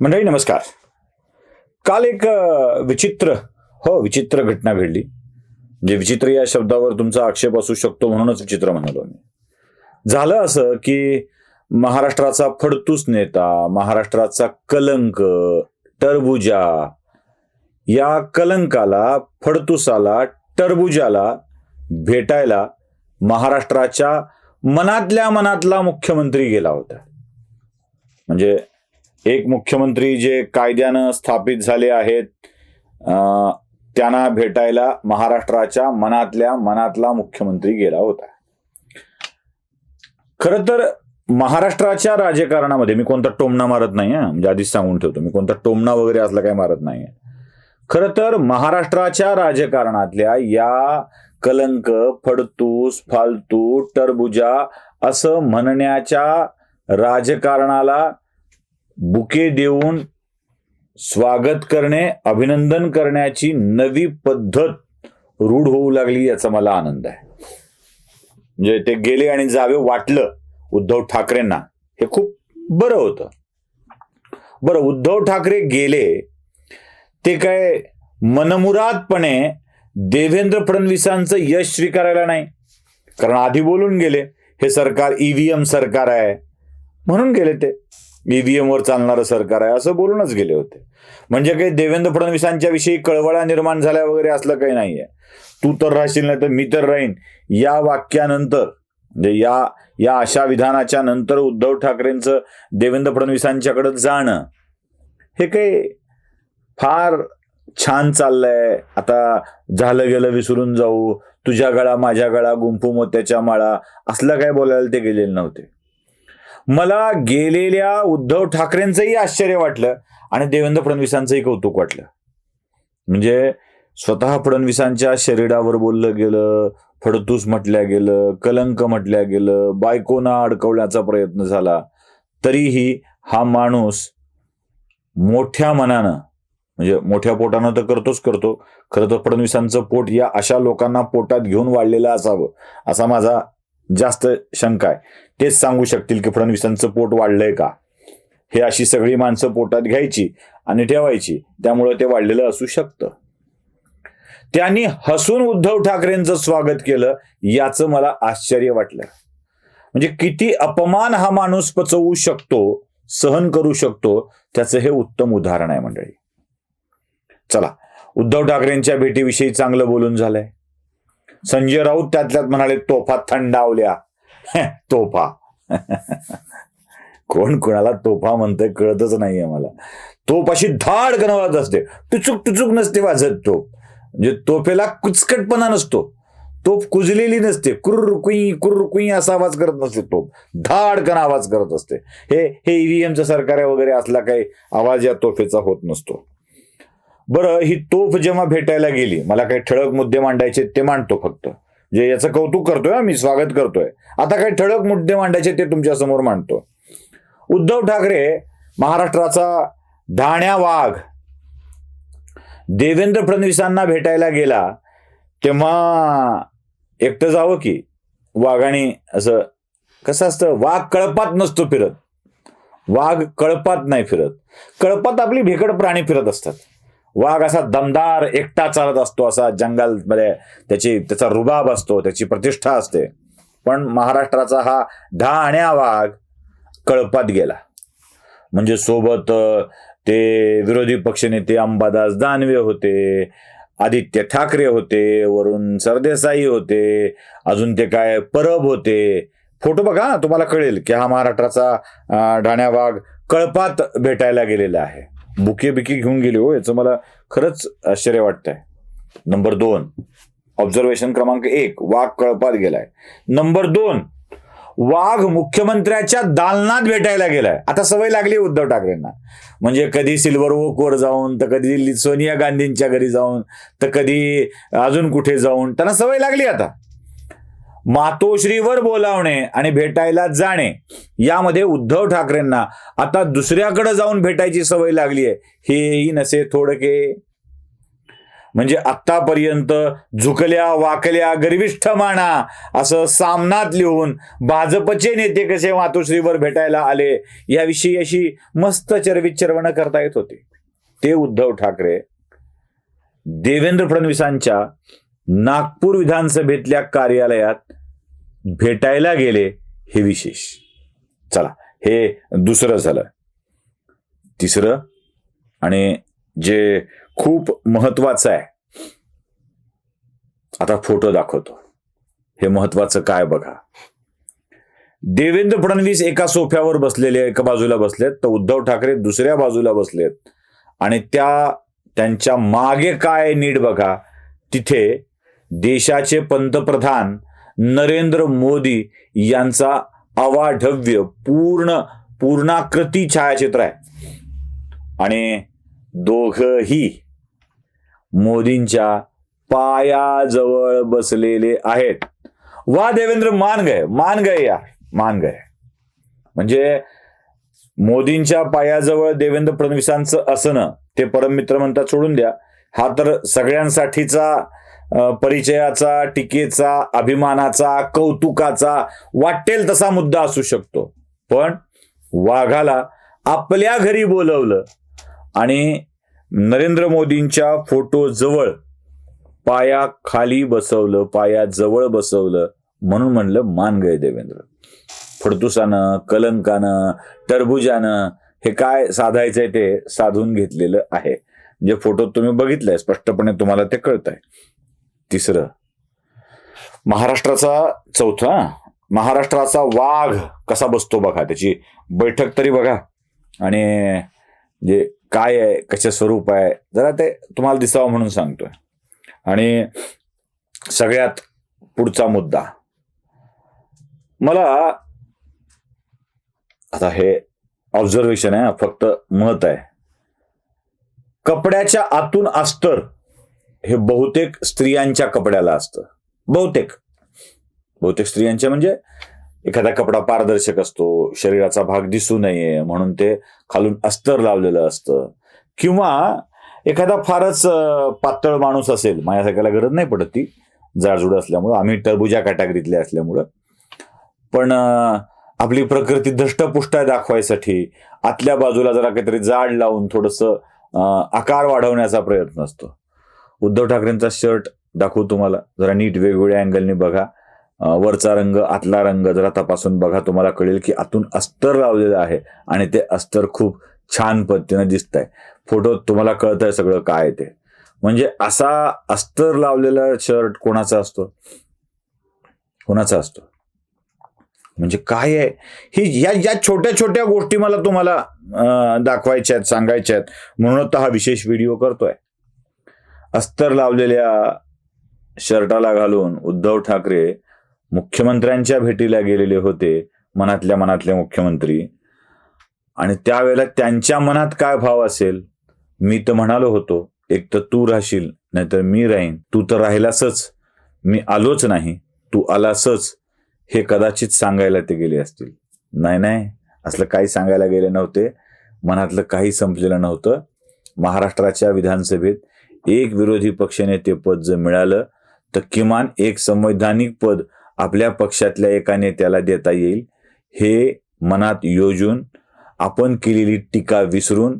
मंडळी नमस्कार. काल एक विचित्र हो विचित्र घटना घडली. म्हणजे विचित्र या शब्दावर तुमचा आक्षेप असू शकतो म्हणूनच विचित्र म्हणालो मी. झालं असं की महाराष्ट्राचा फडतूस नेता महाराष्ट्राचा कलंक टरबुजा या कलंकाला फडतुसाला टरबुजाला भेटायला महाराष्ट्राच्या मनातल्या मनातला मुख्यमंत्री गेला होता. म्हणजे एक मुख्यमंत्री जे कायद्यानं स्थापित झाले आहेत अं, त्यांना भेटायला महाराष्ट्राच्या मनातल्या मनातला मुख्यमंत्री गेला होता. खर तर महाराष्ट्राच्या राजकारणामध्ये मी कोणता टोमणा मारत नाही म्हणजे आधीच सांगून ठेवतो मी कोणता टोमणा वगैरे असला काही मारत नाही. खर तर महाराष्ट्राच्या राजकारणातल्या या कलंक फडतूस फालतू टरबुजा असं म्हणण्याच्या राजकारणाला बुके देऊन स्वागत करणे अभिनंदन करण्याची नवी पद्धत रूढ होऊ लागली याचा मला आनंद आहे. म्हणजे ते गेले आणि जावे वाटलं उद्धव ठाकरेंना. हे खूप बरं होतं. बरं उद्धव ठाकरे गेले ते काय मनमुरादपणे देवेंद्र फडणवीसांचं यश स्वीकारायला नाही. कारण आधी बोलून गेले हे सरकार ईव्हीएम सरकार आहे. म्हणून गेले ते. ईव्हीएमवर चालणारं सरकार आहे असं बोलूनच गेले होते. म्हणजे काही देवेंद्र फडणवीसांच्या विषयी कळवळा निर्माण झाल्या वगैरे असलं काही नाहीये. तू तर राहशील नाही तर मी तर राहीन. या वाक्यानंतर म्हणजे या या अशा विधानाच्या नंतर उद्धव ठाकरेंचं देवेंद्र फडणवीसांच्याकडे जाणं हे काही फार छान चाललंय. आता झालं गेलं विसरून जाऊ. तुझ्या गळा माझ्या गळा गुंफू मोत्याच्या माळा असलं काय बोलायला ते गेलेले नव्हते. मला गेलेल्या उद्धव ठाकरेंचंही आश्चर्य वाटलं आणि देवेंद्र फडणवीसांचंही कौतुक वाटलं. म्हणजे स्वतः फडणवीसांच्या शरीरावर बोललं गेलं फडतूस म्हटल्या गेलं कलंक म्हटल्या गेलं बायकोना अडकवण्याचा प्रयत्न झाला तरीही हा माणूस मोठ्या मनानं म्हणजे मोठ्या पोटानं तर करतोच करतो खरं तर फडणवीसांचं पोट या अशा लोकांना पोटात घेऊन वाढलेलं असावं असा माझा जास्त शंका आहे. तेच सांगू शकतील की फडणवीसांचं पोट वाढलंय का? हे अशी सगळी माणसं पोटात घ्यायची आणि ठेवायची. त्यामुळे ते वाढलेलं असू शकतं. त्यांनी हसून उद्धव ठाकरेंचं स्वागत केलं याचं मला आश्चर्य वाटलं म्हणजे किती अपमान हा माणूस पचवू शकतो सहन करू शकतो त्याचं हे उत्तम उदाहरण आहे मंडळी. चला उद्धव ठाकरेंच्या भेटीविषयी चांगलं बोलून झालंय. संजय राऊत त्यातल्यात म्हणाले तोफा थंडावल्या. तोफा. कोण कोणाला तोफा म्हणतंय कळतच नाहीये मला. तोफ अशी धाड गणवत असते. टुचूक टुचूक नसते वाजत तोफ म्हणजे तोफेला कुचकटपणा नसतो. तोफ कुजलेली नसते. कुर्र कुई कुर्र कुई असा आवाज करत नसते तोफ धाडकन आवाज करत असते. हे हे ईव्हीएमचं सरकार वगैरे असला काही आवाज या तोफेचा होत नसतो. बरं ही तोफ जेव्हा भेटायला गेली मला काही ठळक मुद्दे मांडायचे ते मांडतो फक्त. जे याचं कौतुक करतोय मी स्वागत करतोय. आता काही ठळक मुद्दे मांडायचे ते तुमच्यासमोर मांडतो. उद्धव ठाकरे महाराष्ट्राचा धाण्या वाघ. देवेंद्र फडणवीसांना भेटायला गेला तेव्हा एकटं जावं की वाघाने असं कसं असतं? वाघ कळपात नसतो फिरत. वाघ कळपात नाही फिरत. कळपात आपली भेकड प्राणी फिरत असतात. वाघ असा दमदार एकटा चालत असतो असा जंगलमध्ये त्याची त्याचा रुबाब असतो त्याची प्रतिष्ठा असते. पण महाराष्ट्राचा हा ढाण्या वाघ कळपात गेला. म्हणजे सोबत ते विरोधी पक्षनेते अंबादास दानवे होते आदित्य ठाकरे होते वरुण सरदेसाई होते अजून ते काय परब होते. फोटो बघा तुम्हाला कळेल की हा महाराष्ट्राचा ढाण्या वाघ कळपात भेटायला गेलेला आहे. बुके बिके घेऊन गेले हो याचं मला खरंच आश्चर्य वाटतंय. नंबर दोन ऑब्झर्वेशन क्रमांक एक वाघ कळपात गेलाय. नंबर दोन वाघ मुख्यमंत्र्याच्या दालनात भेटायला गेलाय. आता सवय लागली उद्धव ठाकरेंना. म्हणजे कधी सिल्वर ओकवर जाऊन तर कधी सोनिया गांधींच्या घरी जाऊन तर कधी अजून कुठे जाऊन त्यांना सवय लागली आता. मातोश्रीवर बोलावणे आणि भेटायला जाणे यामध्ये उद्धव ठाकरेंना आता दुसऱ्याकडे जाऊन भेटायची सवय लागली आहे हेही नसे थोडके. म्हणजे आत्तापर्यंत झुकल्या वाकल्या गर्विष्ठ माना असं सामनात लिहून भाजपचे नेते कसे मातोश्रीवर भेटायला आले याविषयी अशी मस्त चरविचरवणं करता येत होती. ते उद्धव ठाकरे देवेंद्र फडणवीसांच्या नागपूर विधानसभेतल्या कार्यालयात भेटायला गेले हे विशेष. चला हे दुसरं झालं. तिसरं आणि जे खूप महत्वाचं आहे. आता फोटो दाखवतो. हे महत्वाचं काय बघा. देवेंद्र फडणवीस एका सोफ्यावर बसलेले एका बाजूला बसलेत तर उद्धव ठाकरे दुसऱ्या बाजूला बसलेत. आणि त्या त्यांच्या मागे काय नीट बघा. तिथे देशाचे पंतप्रधान नरेंद्र मोदी यांचा अवाढव्य पूर्ण पूर्णाकृती छायाचित्र आहे. आणि दोघही मोदींच्या पायाजवळ बसलेले आहेत. वा देवेंद्र मान गए मान गए यार मान गए म्हणजे मोदींच्या पायाजवळ देवेंद्र फडणवीसांचं असणं ते परममित्र म्हणतात सोडून द्या. हा तर सगळ्यांसाठीचा परिचयाचा टीकेचा अभिमानाचा कौतुकाचा वाटेल तसा मुद्दा असू शकतो. पण वाघाला आपल्या घरी बोलवलं आणि नरेंद्र मोदींच्या फोटो जवळ पाया खाली बसवलं पाया जवळ बसवलं म्हणून म्हणलं मान गय देवेंद्र. फडतुसानं कलंकानं टरबुजानं हे काय साधायचंय ते साधून घेतलेलं आहे. म्हणजे फोटो तुम्ही बघितलंय स्पष्टपणे तुम्हाला ते कळत आहे तिसरं. महाराष्ट्राचा चौथा महाराष्ट्राचा वाघ कसा बसतो बघा त्याची बैठक तरी बघा. आणि जे काय आहे कशा स्वरूप आहे जरा ते तुम्हाला दिसावं म्हणून सांगतोय. आणि सगळ्यात पुढचा मुद्दा. मला आता हे ऑब्झर्वेशन आहे फक्त मत आहे. कपड्याच्या आतून अस्तर हे बहुतेक स्त्रियांच्या कपड्याला असतं. बहुतेक. बहुतेक स्त्रियांच्या म्हणजे एखादा कपडा पारदर्शक असतो शरीराचा भाग दिसू नये म्हणून ते खालून अस्तर लावलेलं असतं. किंवा एखादा फारच पातळ माणूस असेल माझ्यासारख्याला गरज नाही पडत ती. जाडजूड असल्यामुळं आम्ही टरबुजा कॅटेगरीतले असल्यामुळं. पण आपली प्रकृती धष्टपुष्ट दाखवायसाठी आतल्या बाजूला जरा काहीतरी जाड लावून थोडस आकार वाढवण्याचा प्रयत्न असतो. उद्धव ठाकरेंचा शर्ट दाखवू तुम्हाला. जरा नीट वेगवेगळ्या अँगलने बघा. वरचा रंग आतला रंग जरा तपासून बघा. तुम्हाला कळेल की आतून अस्तर लावलेलं आहे आणि ते अस्तर खूप छान पद्धतीनं दिसत आहे फोटोत तुम्हाला कळत आहे सगळं काय ते. म्हणजे असा अस्तर लावलेला शर्ट कोणाचा असतो? कोणाचा असतो? म्हणजे काय आहे? ही या या छोट्या छोट्या गोष्टी मला तुम्हाला दाखवायच्या आहेत सांगायच्या आहेत. म्हणून तर हा विशेष व्हिडिओ करतोय. अस्तर लावलेल्या शर्टाला घालून उद्धव ठाकरे मुख्यमंत्र्यांच्या भेटीला गेलेले होते मनातल्या मनातले मुख्यमंत्री. आणि त्यावेळेला त्यांच्या मनात काय भाव असेल? मी तर म्हणालो होतो एक तर तू राहशील नाहीतर मी राहीन. तू तर राहिलासच. मी आलोच नाही. तू आलासच. हे कदाचित सांगायला ते गेले असतील. नाही नाही. असलं काही सांगायला गेले नव्हते. मनातलं काही संपलेलं नव्हतं. महाराष्ट्राच्या विधानसभेत एक विरोधी पक्षनेते पद जर मिळालं तर किमान एक संवैधानिक पद आपल्या पक्षातल्या एका नेत्याला देता येईल. हे मनात योजून आपण केलेली टीका विसरून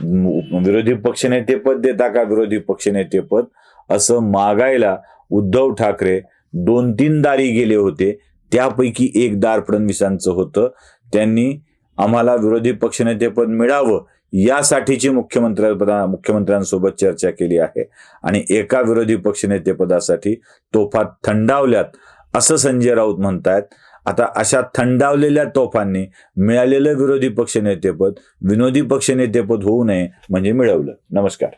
म- विरोधी पक्षनेतेपद देता का विरोधी पक्षनेतेपद असं मागायला उद्धव ठाकरे दोन तीन दारी गेले होते. त्यापैकी एक दार फडणवीसांचं होतं. त्यांनी आम्हाला विरोधी पक्षनेतेपद मिळावं यासाठीची मुख्यमंत्री मुख्यमंत्र्यांसोबत चर्चा केली आहे. आणि एका विरोधी पक्षनेतेपदासाठी तोफा थंडावल्यात असं संजय राऊत म्हणतायत. आता अशा थंडावलेल्या तोफांनी मिळालेलं विरोधी पक्षनेतेपद विनोदी पक्षनेतेपद होऊ नये म्हणजे मिळवलं. नमस्कार.